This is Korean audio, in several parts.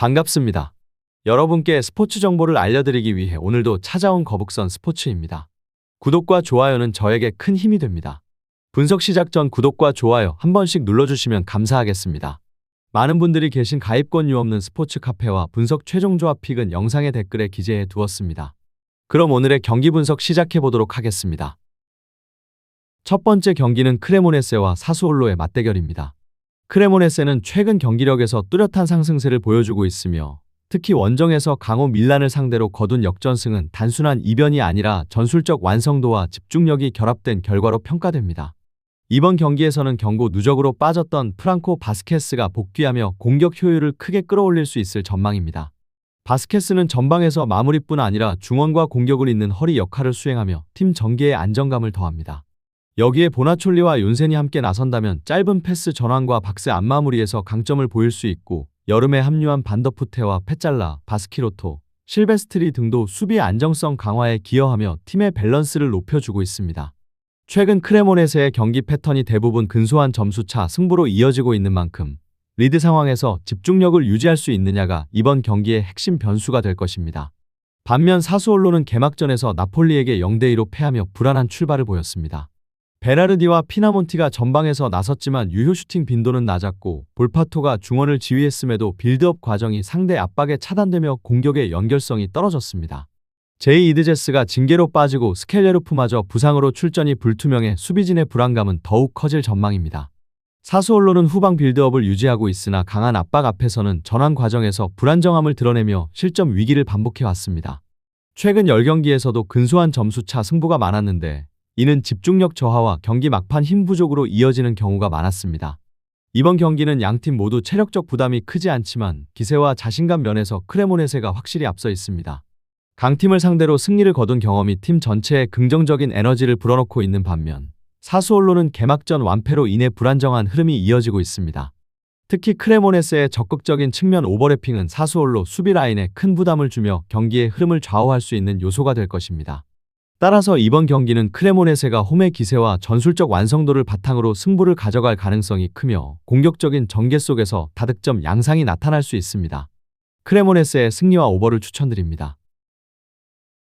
반갑습니다. 여러분께 스포츠 정보를 알려드리기 위해 오늘도 찾아온 거북선 스포츠입니다. 구독과 좋아요는 저에게 큰 힘이 됩니다. 분석 시작 전 구독과 좋아요 한 번씩 눌러주시면 감사하겠습니다. 많은 분들이 계신 가입권 유 없는 스포츠 카페와 분석 최종 조합 픽은 영상의 댓글에 기재해 두었습니다. 그럼 오늘의 경기 분석 시작해 보도록 하겠습니다. 첫 번째 경기는 크레모네세와 사수올로의 맞대결입니다. 크레모네세는 최근 경기력에서 뚜렷한 상승세를 보여주고 있으며 특히 원정에서 강호 밀란을 상대로 거둔 역전승은 단순한 이변이 아니라 전술적 완성도와 집중력이 결합된 결과로 평가됩니다. 이번 경기에서는 경고 누적으로 빠졌던 프랑코 바스케스가 복귀하며 공격 효율을 크게 끌어올릴 수 있을 전망입니다. 바스케스는 전방에서 마무리뿐 아니라 중원과 공격을 잇는 허리 역할을 수행하며 팀 전개에 안정감을 더합니다. 여기에 보나촐리와 윤센이 함께 나선다면 짧은 패스 전환과 박스 안마무리에서 강점을 보일 수 있고 여름에 합류한 반더푸테와 페잘라, 바스키로토, 실베스트리 등도 수비 안정성 강화에 기여하며 팀의 밸런스를 높여주고 있습니다. 최근 크레모네스의 경기 패턴이 대부분 근소한 점수차 승부로 이어지고 있는 만큼 리드 상황에서 집중력을 유지할 수 있느냐가 이번 경기의 핵심 변수가 될 것입니다. 반면 사수올로는 개막전에서 나폴리에게 0대2로 패하며 불안한 출발을 보였습니다. 베라르디와 피나몬티가 전방에서 나섰지만 유효 슈팅 빈도는 낮았고 볼파토가 중원을 지휘했음에도 빌드업 과정이 상대 압박에 차단되며 공격의 연결성이 떨어졌습니다. 제이 이드제스가 징계로 빠지고 스켈레르프마저 부상으로 출전이 불투명해 수비진의 불안감은 더욱 커질 전망입니다. 사수올로는 후방 빌드업을 유지하고 있으나 강한 압박 앞에서는 전환 과정에서 불안정함을 드러내며 실점 위기를 반복해왔습니다. 최근 10경기에서도 근소한 점수차 승부가 많았는데 이는 집중력 저하와 경기 막판 힘 부족으로 이어지는 경우가 많았습니다. 이번 경기는 양팀 모두 체력적 부담이 크지 않지만 기세와 자신감 면에서 크레모네세가 확실히 앞서 있습니다. 강팀을 상대로 승리를 거둔 경험이 팀 전체에 긍정적인 에너지를 불어넣고 있는 반면 사수올로는 개막전 완패로 인해 불안정한 흐름이 이어지고 있습니다. 특히 크레모네스의 적극적인 측면 오버래핑은 사수올로 수비 라인에 큰 부담을 주며 경기의 흐름을 좌우할 수 있는 요소가 될 것입니다. 따라서 이번 경기는 크레모네세가 홈의 기세와 전술적 완성도를 바탕으로 승부를 가져갈 가능성이 크며 공격적인 전개 속에서 다득점 양상이 나타날 수 있습니다. 크레모네스의 승리와 오버를 추천드립니다.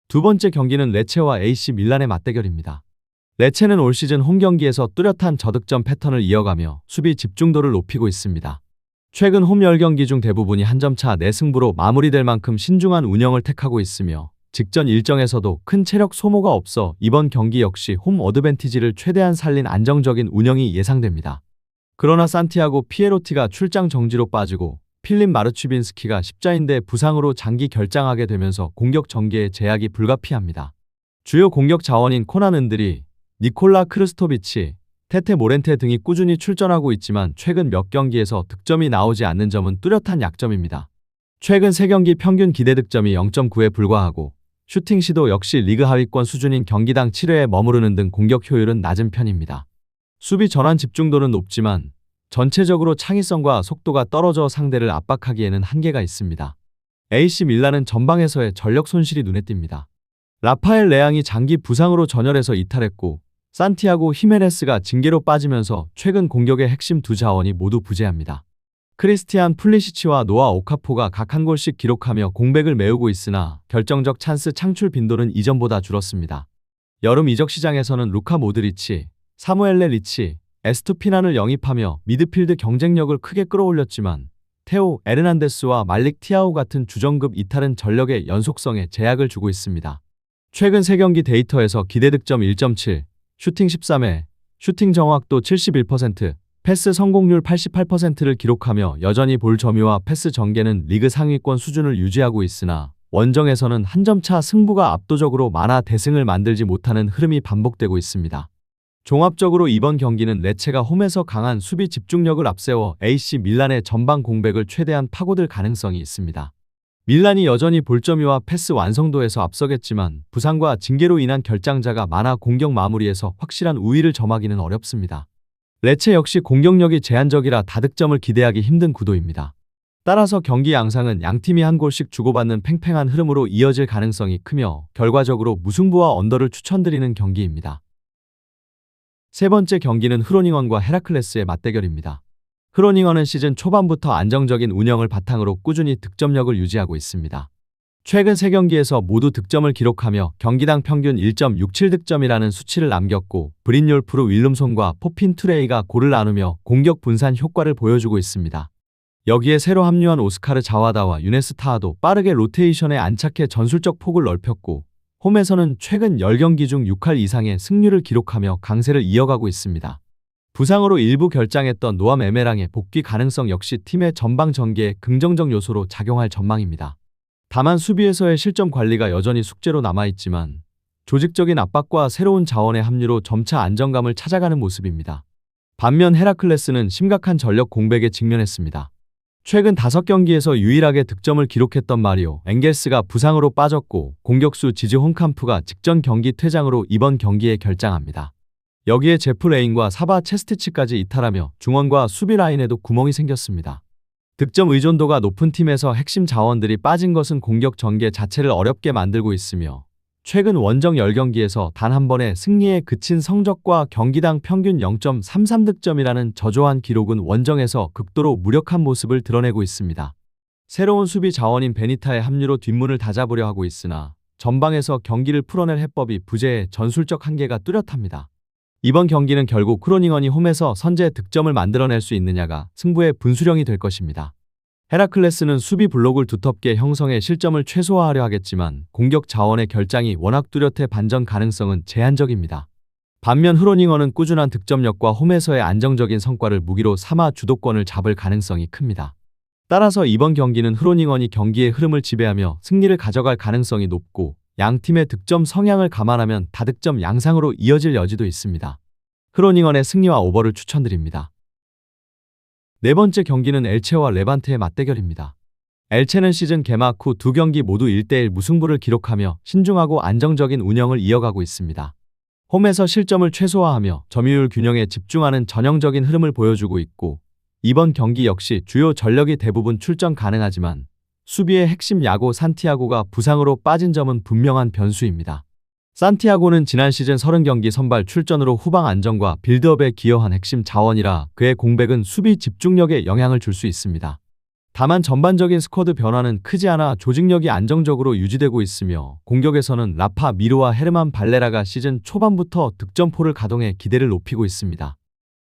두 번째 경기는 레체와 AC 밀란의 맞대결입니다. 레체는 올 시즌 홈 경기에서 뚜렷한 저득점 패턴을 이어가며 수비 집중도를 높이고 있습니다. 최근 홈 10경기 중 대부분이 한 점 차 내승부로 마무리될 만큼 신중한 운영을 택하고 있으며 직전 일정에서도 큰 체력 소모가 없어 이번 경기 역시 홈 어드밴티지를 최대한 살린 안정적인 운영이 예상됩니다. 그러나 산티아고 피에로티가 출장 정지로 빠지고 필립 마르취빈스키가 십자인대 부상으로 장기 결장하게 되면서 공격 전개에 제약이 불가피합니다. 주요 공격 자원인 코나는들이 니콜라 크르스토비치, 테테 모렌테 등이 꾸준히 출전하고 있지만 최근 몇 경기에서 득점이 나오지 않는 점은 뚜렷한 약점입니다. 최근 3경기 평균 기대 득점이 0.9에 불과하고 슈팅 시도 역시 리그 하위권 수준인 경기당 7회에 머무르는 등 공격 효율은 낮은 편입니다. 수비 전환 집중도는 높지만 전체적으로 창의성과 속도가 떨어져 상대를 압박하기에는 한계가 있습니다. AC 밀란은 전방에서의 전력 손실이 눈에 띕니다. 라파엘 레앙이 장기 부상으로 전열에서 이탈했고 산티아고 히메네스가 징계로 빠지면서 최근 공격의 핵심 두 자원이 모두 부재합니다. 크리스티안 플리시치와 노아 오카포가 각 한 골씩 기록하며 공백을 메우고 있으나 결정적 찬스 창출 빈도는 이전보다 줄었습니다. 여름 이적 시장에서는 루카 모드리치, 사무엘레 리치, 에스투피난을 영입하며 미드필드 경쟁력을 크게 끌어올렸지만 테오 에르난데스와 말릭 티아오 같은 주전급 이탈은 전력의 연속성에 제약을 주고 있습니다. 최근 3경기 데이터에서 기대 득점 1.7, 슈팅 13회, 슈팅 정확도 71%, 패스 성공률 88%를 기록하며 여전히 볼 점유와 패스 전개는 리그 상위권 수준을 유지하고 있으나 원정에서는 한 점 차 승부가 압도적으로 많아 대승을 만들지 못하는 흐름이 반복되고 있습니다. 종합적으로 이번 경기는 레체가 홈에서 강한 수비 집중력을 앞세워 AC 밀란의 전방 공백을 최대한 파고들 가능성이 있습니다. 밀란이 여전히 볼점유와 패스 완성도에서 앞서겠지만 부상과 징계로 인한 결장자가 많아 공격 마무리에서 확실한 우위를 점하기는 어렵습니다. 레체 역시 공격력이 제한적이라 다득점을 기대하기 힘든 구도입니다. 따라서 경기 양상은 양팀이 한 골씩 주고받는 팽팽한 흐름으로 이어질 가능성이 크며 결과적으로 무승부와 언더를 추천드리는 경기입니다. 세 번째 경기는 흐로닝원과 헤라클레스의 맞대결입니다. 흐로닝어는 시즌 초반부터 안정적인 운영을 바탕으로 꾸준히 득점력을 유지하고 있습니다. 최근 3경기에서 모두 득점을 기록하며 경기당 평균 1.67득점이라는 수치를 남겼고 브린율프루 윌름손과 포핀 투레이가 골을 나누며 공격 분산 효과를 보여주고 있습니다. 여기에 새로 합류한 오스카르 자와다와 유네스 타하도 빠르게 로테이션에 안착해 전술적 폭을 넓혔고 홈에서는 최근 10경기 중 6할 이상의 승률을 기록하며 강세를 이어가고 있습니다. 부상으로 일부 결장했던 노암 에메랑의 복귀 가능성 역시 팀의 전방 전개에 긍정적 요소로 작용할 전망입니다. 다만 수비에서의 실점 관리가 여전히 숙제로 남아있지만 조직적인 압박과 새로운 자원의 합류로 점차 안정감을 찾아가는 모습입니다. 반면 헤라클레스는 심각한 전력 공백에 직면했습니다. 최근 5경기에서 유일하게 득점을 기록했던 마리오 엥겔스가 부상으로 빠졌고 공격수 지즈 홍캄프가 직전 경기 퇴장으로 이번 경기에 결장합니다. 여기에 제프 레인과 사바 체스티치까지 이탈하며 중원과 수비 라인에도 구멍이 생겼습니다. 득점 의존도가 높은 팀에서 핵심 자원들이 빠진 것은 공격 전개 자체를 어렵게 만들고 있으며 최근 원정 10경기에서 단 한 번의 승리에 그친 성적과 경기당 평균 0.33득점이라는 저조한 기록은 원정에서 극도로 무력한 모습을 드러내고 있습니다. 새로운 수비 자원인 베니타의 합류로 뒷문을 다잡으려 하고 있으나 전방에서 경기를 풀어낼 해법이 부재해 전술적 한계가 뚜렷합니다. 이번 경기는 결국 크로닝언이 홈에서 선제 득점을 만들어낼 수 있느냐가 승부의 분수령이 될 것입니다. 헤라클레스는 수비 블록을 두텁게 형성해 실점을 최소화하려 하겠지만 공격 자원의 결장이 워낙 뚜렷해 반전 가능성은 제한적입니다. 반면 흐로닝어는 꾸준한 득점력과 홈에서의 안정적인 성과를 무기로 삼아 주도권을 잡을 가능성이 큽니다. 따라서 이번 경기는 흐로닝언이 경기의 흐름을 지배하며 승리를 가져갈 가능성이 높고 양 팀의 득점 성향을 감안하면 다득점 양상으로 이어질 여지도 있습니다. 흐로닝언의 승리와 오버를 추천드립니다. 네 번째 경기는 엘체와 레반테의 맞대결입니다. 엘체는 시즌 개막 후 두 경기 모두 1대1 무승부를 기록하며 신중하고 안정적인 운영을 이어가고 있습니다. 홈에서 실점을 최소화하며 점유율 균형에 집중하는 전형적인 흐름을 보여주고 있고 이번 경기 역시 주요 전력이 대부분 출전 가능하지만 수비의 핵심 야고 산티아고가 부상으로 빠진 점은 분명한 변수입니다. 산티아고는 지난 시즌 30경기 선발 출전으로 후방 안정과 빌드업에 기여한 핵심 자원이라 그의 공백은 수비 집중력에 영향을 줄 수 있습니다. 다만 전반적인 스쿼드 변화는 크지 않아 조직력이 안정적으로 유지되고 있으며 공격에서는 라파 미르와 헤르만 발레라가 시즌 초반부터 득점포를 가동해 기대를 높이고 있습니다.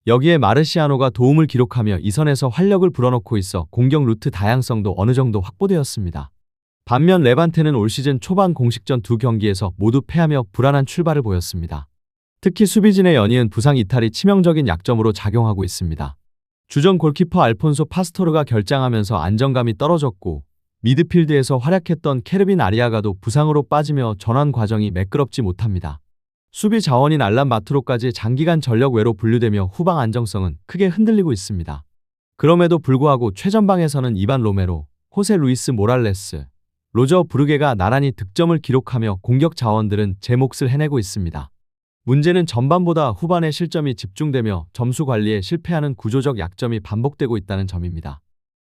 여기에 마르시아노가 도움을 기록하며 이 선에서 활력을 불어넣고 있어 공격 루트 다양성도 어느 정도 확보되었습니다. 반면 레반테는 올 시즌 초반 공식전 두 경기에서 모두 패하며 불안한 출발을 보였습니다. 특히 수비진의 연이은 부상 이탈이 치명적인 약점으로 작용하고 있습니다. 주전 골키퍼 알폰소 파스토르가 결장하면서 안정감이 떨어졌고 미드필드에서 활약했던 케르빈 아리아가도 부상으로 빠지며 전환 과정이 매끄럽지 못합니다. 수비 자원인 알란 마트로까지 장기간 전력 외로 분류되며 후방 안정성은 크게 흔들리고 있습니다. 그럼에도 불구하고 최전방에서는 이반 로메로, 호세 루이스 모랄레스, 로저 브르게가 나란히 득점을 기록하며 공격 자원들은 제 몫을 해내고 있습니다. 문제는 전반보다 후반에 실점이 집중되며 점수 관리에 실패하는 구조적 약점이 반복되고 있다는 점입니다.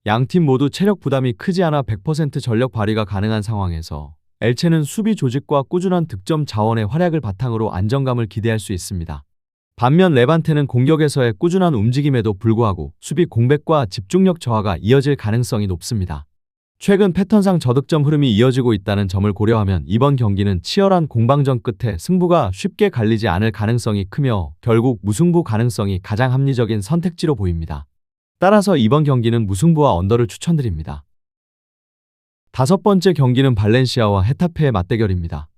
양 팀 모두 체력 부담이 크지 않아 100% 전력 발휘가 가능한 상황에서 엘체는 수비 조직과 꾸준한 득점 자원의 활약을 바탕으로 안정감을 기대할 수 있습니다. 반면 레반테는 공격에서의 꾸준한 움직임에도 불구하고 수비 공백과 집중력 저하가 이어질 가능성이 높습니다. 최근 패턴상 저득점 흐름이 이어지고 있다는 점을 고려하면 이번 경기는 치열한 공방전 끝에 승부가 쉽게 갈리지 않을 가능성이 크며 결국 무승부 가능성이 가장 합리적인 선택지로 보입니다. 따라서 이번 경기는 무승부와 언더를 추천드립니다. 다섯 번째 경기는 발렌시아와 헤타페의 맞대결입니다.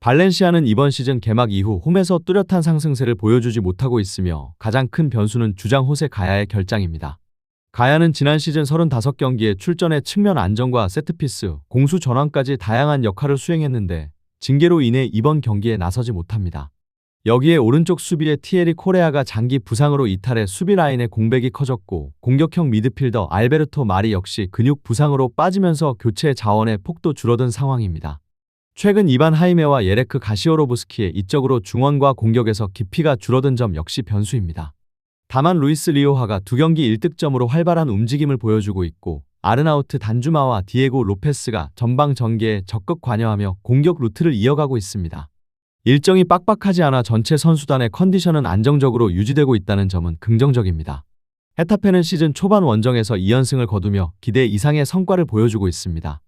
발렌시아는 이번 시즌 개막 이후 홈에서 뚜렷한 상승세를 보여주지 못하고 있으며 가장 큰 변수는 주장 호세 가야의 결장입니다. 가야는 지난 시즌 35경기에 출전해 측면 안정과 세트피스, 공수 전환까지 다양한 역할을 수행했는데 징계로 인해 이번 경기에 나서지 못합니다. 여기에 오른쪽 수비의 티에리 코레아가 장기 부상으로 이탈해 수비 라인의 공백이 커졌고 공격형 미드필더 알베르토 마리 역시 근육 부상으로 빠지면서 교체 자원의 폭도 줄어든 상황입니다. 최근 이반 하이메와 예레크 가시오로브스키의 이적으로 중원과 공격에서 깊이가 줄어든 점 역시 변수입니다. 다만 루이스 리오하가 두 경기 1득점으로 활발한 움직임을 보여주고 있고 아르나우트 단주마와 디에고 로페스가 전방 전개에 적극 관여하며 공격 루트를 이어가고 있습니다. 일정이 빡빡하지 않아 전체 선수단의 컨디션은 안정적으로 유지되고 있다는 점은 긍정적입니다. 헤타페는 시즌 초반 원정에서 2연승을 거두며 기대 이상의 성과를 보여주고 있습니다.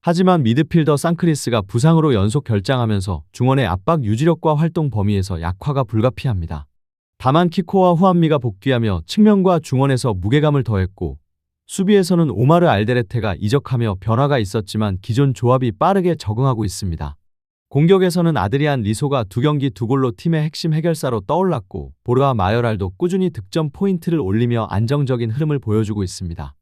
하지만 미드필더 상크리스가 부상으로 연속 결장하면서 중원의 압박 유지력과 활동 범위에서 약화가 불가피합니다. 다만 키코와 후안미가 복귀하며 측면과 중원에서 무게감을 더했고 수비에서는 오마르 알데레테가 이적하며 변화가 있었지만 기존 조합이 빠르게 적응하고 있습니다. 공격에서는 아드리안 리소가 두 경기 두 골로 팀의 핵심 해결사로 떠올랐고 보르아 마요랄도 꾸준히 득점 포인트를 올리며 안정적인 흐름을 보여주고 있습니다.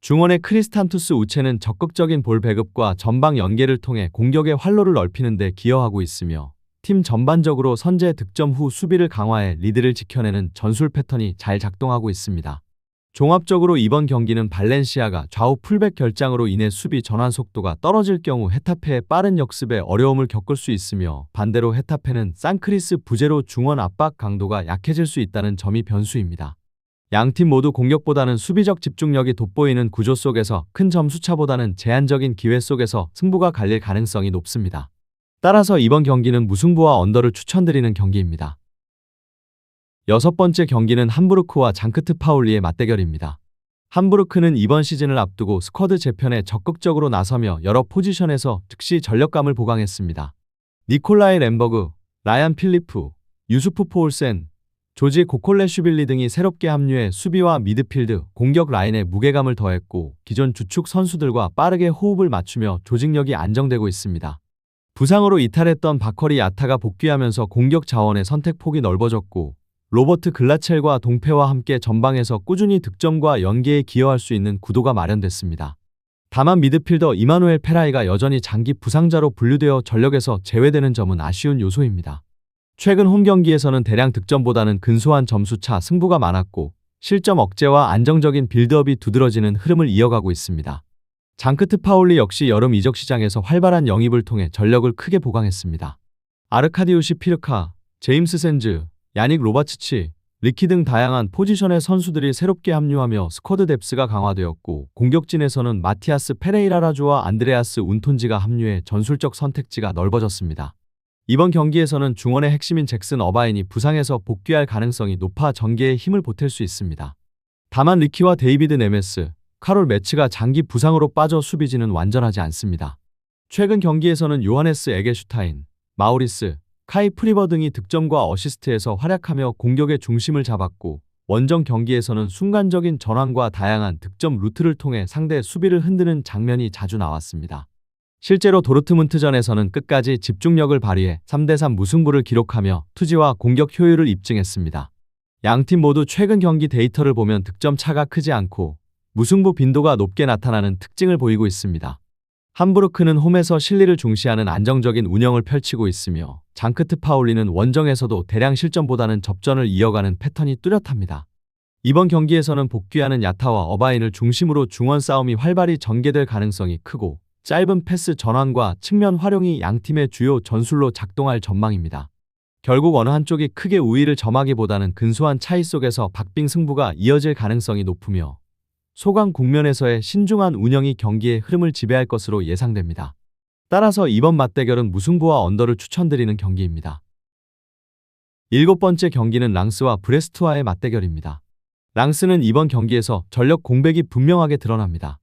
중원의 크리스탄투스 우체는 적극적인 볼 배급과 전방 연계를 통해 공격의 활로를 넓히는 데 기여하고 있으며 팀 전반적으로 선제 득점 후 수비를 강화해 리드를 지켜내는 전술 패턴이 잘 작동하고 있습니다. 종합적으로 이번 경기는 발렌시아가 좌우 풀백 결장으로 인해 수비 전환 속도가 떨어질 경우 헤타페의 빠른 역습에 어려움을 겪을 수 있으며 반대로 헤타페는 산크리스 부재로 중원 압박 강도가 약해질 수 있다는 점이 변수입니다. 양팀 모두 공격보다는 수비적 집중력이 돋보이는 구조 속에서 큰 점수차보다는 제한적인 기회 속에서 승부가 갈릴 가능성이 높습니다. 따라서 이번 경기는 무승부와 언더를 추천드리는 경기입니다. 여섯 번째 경기는 함부르크와 장크트 파울리의 맞대결입니다. 함부르크는 이번 시즌을 앞두고 스쿼드 재편에 적극적으로 나서며 여러 포지션에서 즉시 전력감을 보강했습니다. 니콜라이 램버그, 라얀 필리프, 유수프 포울센, 조지 고콜레슈빌리 등이 새롭게 합류해 수비와 미드필드, 공격 라인에 무게감을 더했고 기존 주축 선수들과 빠르게 호흡을 맞추며 조직력이 안정되고 있습니다. 부상으로 이탈했던 바커리 야타가 복귀하면서 공격 자원의 선택 폭이 넓어졌고 로버트 글라첼과 동패와 함께 전방에서 꾸준히 득점과 연계에 기여할 수 있는 구도가 마련됐습니다. 다만 미드필더 이마누엘 페라이가 여전히 장기 부상자로 분류되어 전력에서 제외되는 점은 아쉬운 요소입니다. 최근 홈 경기에서는 대량 득점보다는 근소한 점수차 승부가 많았고 실점 억제와 안정적인 빌드업이 두드러지는 흐름을 이어가고 있습니다. 장크트 파울리 역시 여름 이적 시장에서 활발한 영입을 통해 전력을 크게 보강했습니다. 아르카디우시 피르카, 제임스 샌즈, 야닉 로바츠치, 리키 등 다양한 포지션의 선수들이 새롭게 합류하며 스쿼드 뎁스가 강화되었고 공격진에서는 마티아스 페레이라라주와 안드레아스 운톤지가 합류해 전술적 선택지가 넓어졌습니다. 이번 경기에서는 중원의 핵심인 잭슨 어바인이 부상에서 복귀할 가능성이 높아 전개에 힘을 보탤 수 있습니다. 다만 리키와 데이비드 네메스, 카롤 매츠가 장기 부상으로 빠져 수비진은 완전하지 않습니다. 최근 경기에서는 요하네스 에게슈타인, 마우리스, 카이 프리버 등이 득점과 어시스트에서 활약하며 공격의 중심을 잡았고 원정 경기에서는 순간적인 전환과 다양한 득점 루트를 통해 상대 수비를 흔드는 장면이 자주 나왔습니다. 실제로 도르트문트전에서는 끝까지 집중력을 발휘해 3대3 무승부를 기록하며 투지와 공격 효율을 입증했습니다. 양팀 모두 최근 경기 데이터를 보면 득점 차가 크지 않고 무승부 빈도가 높게 나타나는 특징을 보이고 있습니다. 함부르크는 홈에서 실리를 중시하는 안정적인 운영을 펼치고 있으며 장크트 파울리는 원정에서도 대량 실점보다는 접전을 이어가는 패턴이 뚜렷합니다. 이번 경기에서는 복귀하는 야타와 어바인을 중심으로 중원 싸움이 활발히 전개될 가능성이 크고 짧은 패스 전환과 측면 활용이 양팀의 주요 전술로 작동할 전망입니다. 결국 어느 한쪽이 크게 우위를 점하기보다는 근소한 차이 속에서 박빙 승부가 이어질 가능성이 높으며 소강 국면에서의 신중한 운영이 경기의 흐름을 지배할 것으로 예상됩니다. 따라서 이번 맞대결은 무승부와 언더를 추천드리는 경기입니다. 일곱 번째 경기는 랑스와 브레스트와의 맞대결입니다. 랑스는 이번 경기에서 전력 공백이 분명하게 드러납니다.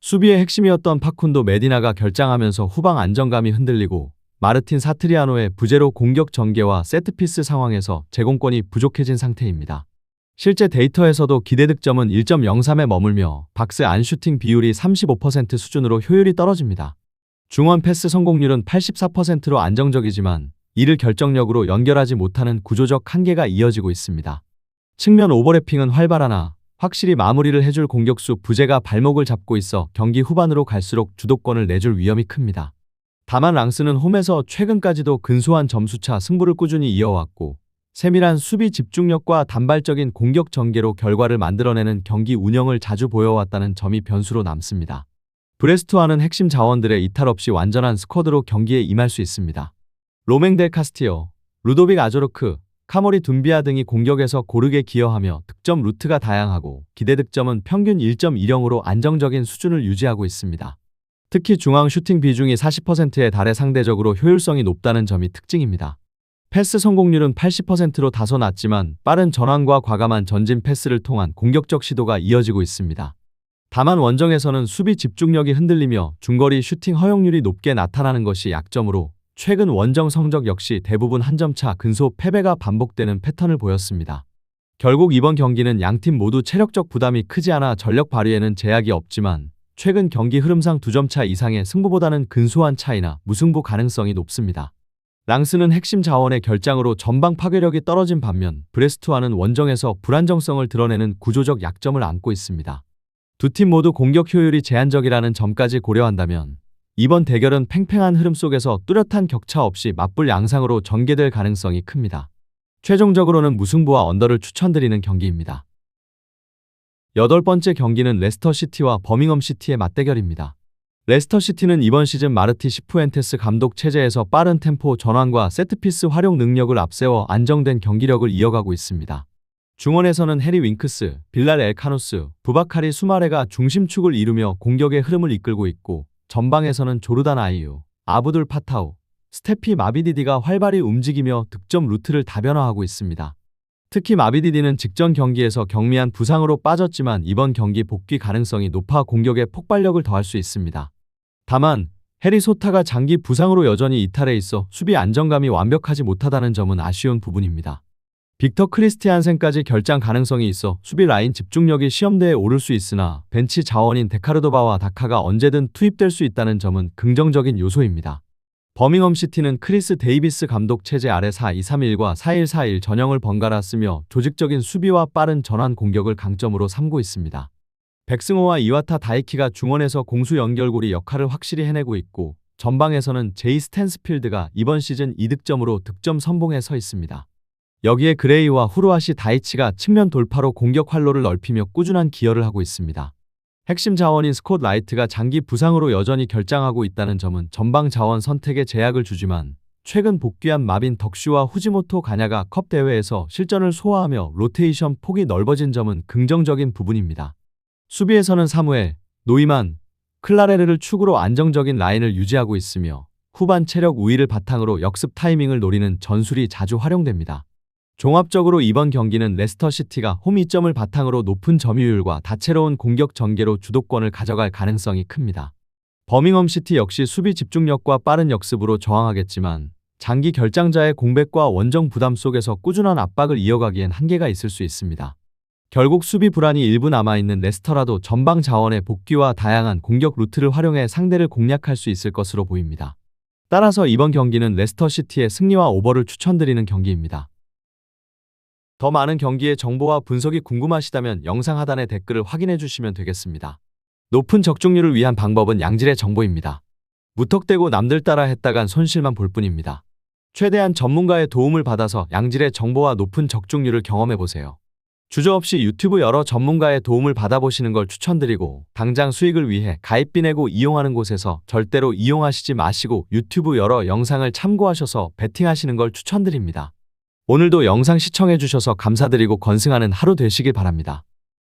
수비의 핵심이었던 파쿤도 메디나가 결장하면서 후방 안정감이 흔들리고 마르틴 사트리아노의 부재로 공격 전개와 세트피스 상황에서 제공권이 부족해진 상태입니다. 실제 데이터에서도 기대 득점은 1.03에 머물며 박스 안 슈팅 비율이 35% 수준으로 효율이 떨어집니다. 중원 패스 성공률은 84%로 안정적이지만 이를 결정력으로 연결하지 못하는 구조적 한계가 이어지고 있습니다. 측면 오버래핑은 활발하나 확실히 마무리를 해줄 공격수 부재가 발목을 잡고 있어 경기 후반으로 갈수록 주도권을 내줄 위험이 큽니다. 다만 랑스는 홈에서 최근까지도 근소한 점수차 승부를 꾸준히 이어왔고 세밀한 수비 집중력과 단발적인 공격 전개로 결과를 만들어내는 경기 운영을 자주 보여왔다는 점이 변수로 남습니다. 브레스트와는 핵심 자원들의 이탈 없이 완전한 스쿼드로 경기에 임할 수 있습니다. 로맹 델 카스티오, 루도빅 아조르크, 카모리 둠비아 등이 공격에서 고르게 기여하며 득점 루트가 다양하고 기대 득점은 평균 1.10으로 안정적인 수준을 유지하고 있습니다. 특히 중앙 슈팅 비중이 40%에 달해 상대적으로 효율성이 높다는 점이 특징입니다. 패스 성공률은 80%로 다소 낮지만 빠른 전환과 과감한 전진 패스를 통한 공격적 시도가 이어지고 있습니다. 다만 원정에서는 수비 집중력이 흔들리며 중거리 슈팅 허용률이 높게 나타나는 것이 약점으로 최근 원정 성적 역시 대부분 한 점 차 근소 패배가 반복되는 패턴을 보였습니다. 결국 이번 경기는 양팀 모두 체력적 부담이 크지 않아 전력 발휘에는 제약이 없지만 최근 경기 흐름상 두 점 차 이상의 승부보다는 근소한 차이나 무승부 가능성이 높습니다. 랑스는 핵심 자원의 결장으로 전방 파괴력이 떨어진 반면 브레스트와는 원정에서 불안정성을 드러내는 구조적 약점을 안고 있습니다. 두 팀 모두 공격 효율이 제한적이라는 점까지 고려한다면 이번 대결은 팽팽한 흐름 속에서 뚜렷한 격차 없이 맞불 양상으로 전개될 가능성이 큽니다. 최종적으로는 무승부와 언더를 추천드리는 경기입니다. 여덟 번째 경기는 레스터시티와 버밍엄시티의 맞대결입니다. 레스터시티는 이번 시즌 마르티 시푸엔테스 감독 체제에서 빠른 템포 전환과 세트피스 활용 능력을 앞세워 안정된 경기력을 이어가고 있습니다. 중원에서는 해리 윙크스, 빌랄 엘카노스, 부바카리 수마레가 중심축을 이루며 공격의 흐름을 이끌고 있고 전방에서는 조르단 아이유, 아부둘 파타우, 스테피 마비디디가 활발히 움직이며 득점 루트를 다변화하고 있습니다. 특히 마비디디는 직전 경기에서 경미한 부상으로 빠졌지만 이번 경기 복귀 가능성이 높아 공격에 폭발력을 더할 수 있습니다. 다만 해리 소타가 장기 부상으로 여전히 이탈해 있어 수비 안정감이 완벽하지 못하다는 점은 아쉬운 부분입니다. 빅터 크리스티안센까지 결장 가능성이 있어 수비 라인 집중력이 시험대에 오를 수 있으나 벤치 자원인 데카르도바와 다카가 언제든 투입될 수 있다는 점은 긍정적인 요소입니다. 버밍엄 시티는 크리스 데이비스 감독 체제 아래 4-2-3-1과 4-1-4-1 전형을 번갈아 쓰며 조직적인 수비와 빠른 전환 공격을 강점으로 삼고 있습니다. 백승호와 이와타 다이키가 중원에서 공수 연결고리 역할을 확실히 해내고 있고 전방에서는 제이 스탠스필드가 이번 시즌 2득점으로 득점 선봉에 서 있습니다. 여기에 그레이와 후루아시 다이치가 측면 돌파로 공격 활로를 넓히며 꾸준한 기여를 하고 있습니다. 핵심 자원인 스콧 라이트가 장기 부상으로 여전히 결장하고 있다는 점은 전방 자원 선택에 제약을 주지만 최근 복귀한 마빈 덕슈와 후지모토 가냐가 컵 대회에서 실전을 소화하며 로테이션 폭이 넓어진 점은 긍정적인 부분입니다. 수비에서는 사무엘, 노이만, 클라레르를 축으로 안정적인 라인을 유지하고 있으며 후반 체력 우위를 바탕으로 역습 타이밍을 노리는 전술이 자주 활용됩니다. 종합적으로 이번 경기는 레스터시티가 홈 이점을 바탕으로 높은 점유율과 다채로운 공격 전개로 주도권을 가져갈 가능성이 큽니다. 버밍엄시티 역시 수비 집중력과 빠른 역습으로 저항하겠지만 장기 결장자의 공백과 원정 부담 속에서 꾸준한 압박을 이어가기엔 한계가 있을 수 있습니다. 결국 수비 불안이 일부 남아있는 레스터라도 전방 자원의 복귀와 다양한 공격 루트를 활용해 상대를 공략할 수 있을 것으로 보입니다. 따라서 이번 경기는 레스터시티의 승리와 오버를 추천드리는 경기입니다. 더 많은 경기의 정보와 분석이 궁금하시다면 영상 하단의 댓글을 확인해 주시면 되겠습니다. 높은 적중률을 위한 방법은 양질의 정보입니다. 무턱대고 남들 따라 했다간 손실만 볼 뿐입니다. 최대한 전문가의 도움을 받아서 양질의 정보와 높은 적중률을 경험해 보세요. 주저없이 유튜브 여러 전문가의 도움을 받아보시는 걸 추천드리고 당장 수익을 위해 가입비 내고 이용하는 곳에서 절대로 이용하시지 마시고 유튜브 여러 영상을 참고하셔서 베팅하시는 걸 추천드립니다. 오늘도 영상 시청해주셔서 감사드리고 건승하는 하루 되시길 바랍니다.